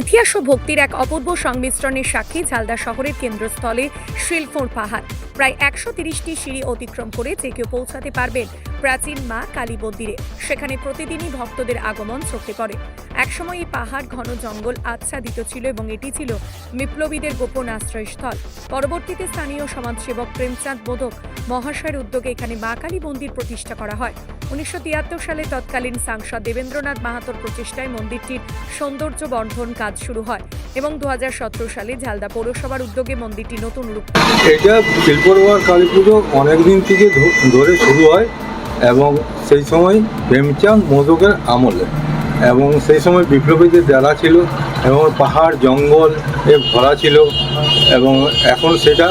ইতিহাস ও ভক্তির এক অপূর্ব সংমিশ্রণের সাক্ষী ঝালদা শহরের কেন্দ্রস্থলে শিলফোর পাহাড়। প্রায় একশো তিরিশটি সিঁড়ি অতিক্রম করে যে কেউ পৌঁছাতে পারবেন প্রাচীন মা কালী মন্দিরে। সেখানে প্রতিদিনই ভক্তদের আগমন চোখে পড়ে। একসময় এই পাহাড় ঘন জঙ্গল আচ্ছাদিত ছিল এবং এটি ছিল বিপ্লবীদের গোপন আশ্রয়স্থল। পরবর্তীতে স্থানীয় সমাজসেবক প্রেমচাঁদ বোধক মহাশয়ের উদ্যোগে এখানে মা কালী মন্দির প্রতিষ্ঠা করা হয়। উনিশশো তিয়াত্তর সালে তৎকালীন সাংসদ দেবেন্দ্রনাথ মাহাতোর প্রচেষ্টায় মন্দিরটির সৌন্দর্য বর্ধন কাজ শুরু হয় এবং দু হাজার সতেরো সালে ঝালদা পৌরসভার উদ্যোগে মন্দিরটি নতুন রূপ। এটা শিল্পরবার কালী পুজো অনেক দিন থেকে ধরে শুরু হয় এবং সেই সময় প্রেমচাঁদ মোদকের আমলে এবং সেই সময় বিপ্লবীদের দেলা ছিল এবং পাহাড়, জঙ্গল এ ভরা ছিল এবং এখন সেটা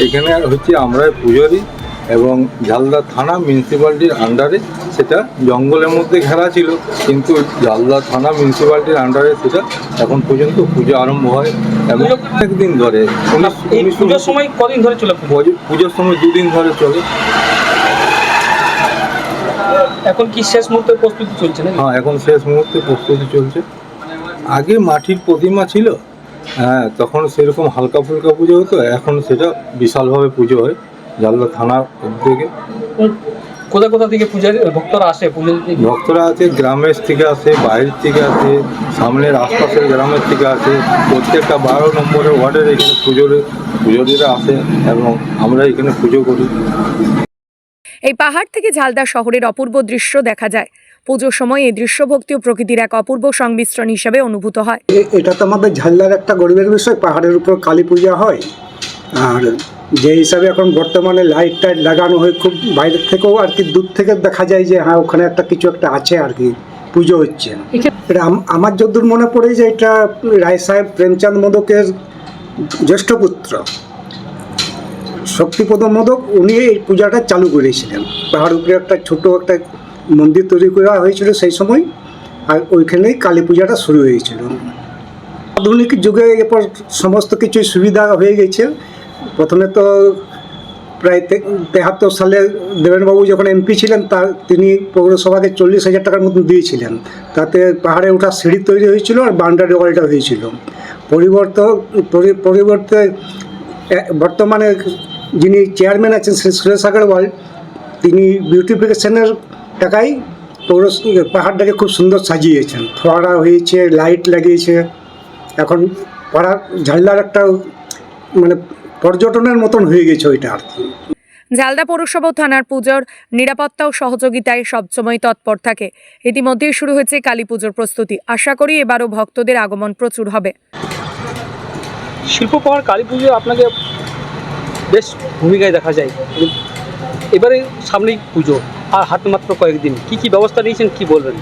এখানে হচ্ছে আমরা পুজোরই এবং ঝালদা থানা মিউনিসিপ্যালিটির আন্ডারে সেটা জঙ্গলের মধ্যে ঘেরা ছিল কিন্তু জালদা থানা মিউনিসিপ্যালিটির আন্ডারে সেটা এখন পর্যন্ত পুজো আরম্ভ হয় এবং অনেকদিন ধরে। এই পুজোর সময় কদিন ধরে চলে পুজো? পুজো- পুজোর সময় দুদিন ধরে চলে। এখন কি শেষ মুহূর্তের প্রস্তুতি চলছে নাকি? হ্যাঁ এখন শেষ মুহূর্তে প্রস্তুতি চলছে। আগে মাটির প্রতিমা ছিল হ্যাঁ তখন সেরকম হালকা ফুলকা পুজো হতো এখন সেটা বিশালভাবে পুজো হয় জালদা থানার উম, কোথা কোথা থেকে পূজার ভক্তরা আসে পুজো? ভক্তরা আছে গ্রামের থেকে আসে বাইরের থেকে আসে সামনের আশপাশের গ্রামের থেকে আসে। প্রত্যেকটা বারো নম্বরের ওয়ার্ডের এখানে পুজোর পুজোরীরা আসে এবং আমরা এখানে পুজো করি। এই পাহাড় থেকে ঝালদা শহরের অপূর্ব দৃশ্য দেখা যায়। পুজোর সময় এই দৃশ্যভক্তি ও প্রকৃতির এক অপূর্ব সংমিশ্রণ হিসেবে অনুভূত হয়। এ- এটা তো আমাদের ঝালদার একটা গরিবের বিষয় পাহাড়ের উপর কালী পূজা হয়। আর যে হিসাবে এখন বর্তমানে লাইট টাইট লাগানো হয় খুব বাইরের থেকেও আর কি দূর থেকে দেখা যায় যে হ্যাঁ ওখানে একটা কিছু একটা আছে আর কি পুজো হচ্ছে এটা আমার যদ্দূর মনে পড়ে যে এটা রায় সাহেব প্রেমচাঁদ মোদকের জ্যেষ্ঠ পুত্র। শক্তিপদ মোদক উনি এই পূজাটা চালু করেছিলেন। পাহাড় উপরে একটা ছোট একটা মন্দির তৈরি করা হয়েছিল সেই সময় আর ওইখানেই কালী পূজাটা শুরু হয়েছিল। আধুনিক যুগে এরপর সমস্ত কিছু সুবিধা হয়ে গেছে। প্রথমে তো প্রায় তেহাত্তর সালে দেবেনবাবু যখন এমপি ছিলেন, তা তিনি পৌরসভাকে চল্লিশ হাজার টাকার মতন দিয়েছিলেন। তাতে পাহাড়ে ওঠা সিঁড়ি তৈরি হয়েছিল আর বাউন্ডারি ওয়ালটা হয়েছিল পরিবর্তন পরি- পরিবর্তে বর্তমানে যিনি চেয়ারম্যান আছেন শ্রী সুরেশ আগরওয়াল, তিনি বিউটিফিকেশনের টাকায় পৌর পাহাড়টাকে খুব সুন্দর সাজিয়েছেন। ফোয়ারা হয়েছে, লাইট লাগিয়েছে। এখন পাড়া ঝালদার একটা মানে পর্যটনের মতন হয়ে গেছে ওইটা আর কি। ঝালদা পৌরসভা থানার পুজোর নিরাপত্তা ও সহযোগিতায় সবসময় তৎপর থাকে। ইতিমধ্যেই শুরু হয়েছে কালী পুজোর প্রস্তুতি। আশা করি এবারও ভক্তদের আগমন প্রচুর হবে। শিল্প পাহাড় কালী পুজো আপনাকে বেশ ভূমিকায় দেখা যায়। এবারে সামনেই পুজো আর হাতে মাত্র কয়েকদিন। কি কি ব্যবস্থা নিয়েছেন কি বলবেন?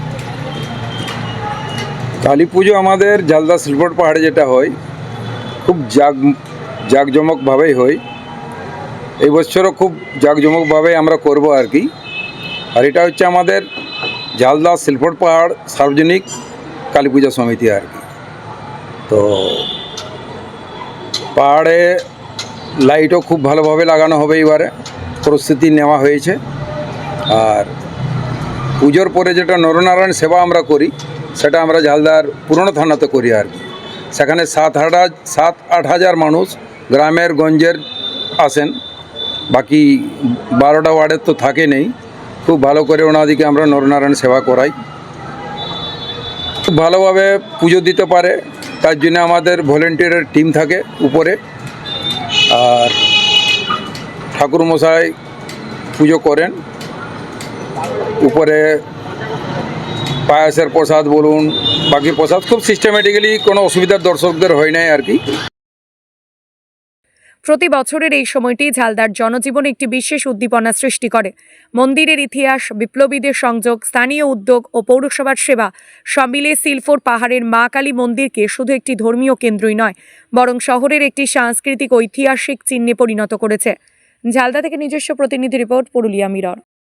কালী পুজো আমাদের জালদা সিলভর পাহাড়ে যেটা হয় খুব জাগ জাঁকজমকভাবেই হয় এই বছরও খুব জাঁকজমকভাবে আমরা করব আর কি। আর এটা হচ্ছে আমাদের জালদা সিলভর পাহাড় সার্বজনিক কালী পূজা সমিতি আর কি। তো পাহাড়ে লাইটও খুব ভালোভাবে লাগানো হবে এবারে প্রস্তুতি নেওয়া হয়েছে। আর পুজোর পরে যেটা নরনারায়ণ সেবা আমরা করি, সেটা আমরা ঝালদার পুরনো থানাতে করি আর কি। সেখানে সাত হাজার, সাত আট হাজার মানুষ গ্রামের গঞ্জের আসেন বাকি বারোটা ওয়ার্ডের তো থাকে নেই। খুব ভালো করে ওনাদিকে আমরা নরনারায়ণ সেবা করাই। খুব ভালোভাবে পুজো দিতে পারে। তার জন্য আমাদের ভলেন্টিয়ারের টিম থাকে উপরে। আর ঠাকুরমশাই পুজো করেন। উপরে পায়াসের প্রসাদ বলুন, বাকি প্রসাদ খুব সিস্টেমেটিক্যালি কোনো অসুবিধার দর্শকদের হয় নাই আর কি। প্রতি বছরের এই সময়টি ঝালদার জনজীবনে একটি বিশেষ উদ্দীপনা সৃষ্টি করে। মন্দিরের ইতিহাস, বিপ্লবীদের সংযোগ, স্থানীয় উদ্যোগ ও পৌরসভার সেবা সব মিলে সিলফোর পাহাড়ের মা কালী মন্দিরকে শুধু একটি ধর্মীয় কেন্দ্রই নয়, বরং শহরের একটি সাংস্কৃতিক ঐতিহাসিক চিহ্নে পরিণত করেছে। ঝালদা থেকে নিজস্ব প্রতিনিধি রিপোর্ট, পুরুলিয়া মিরর।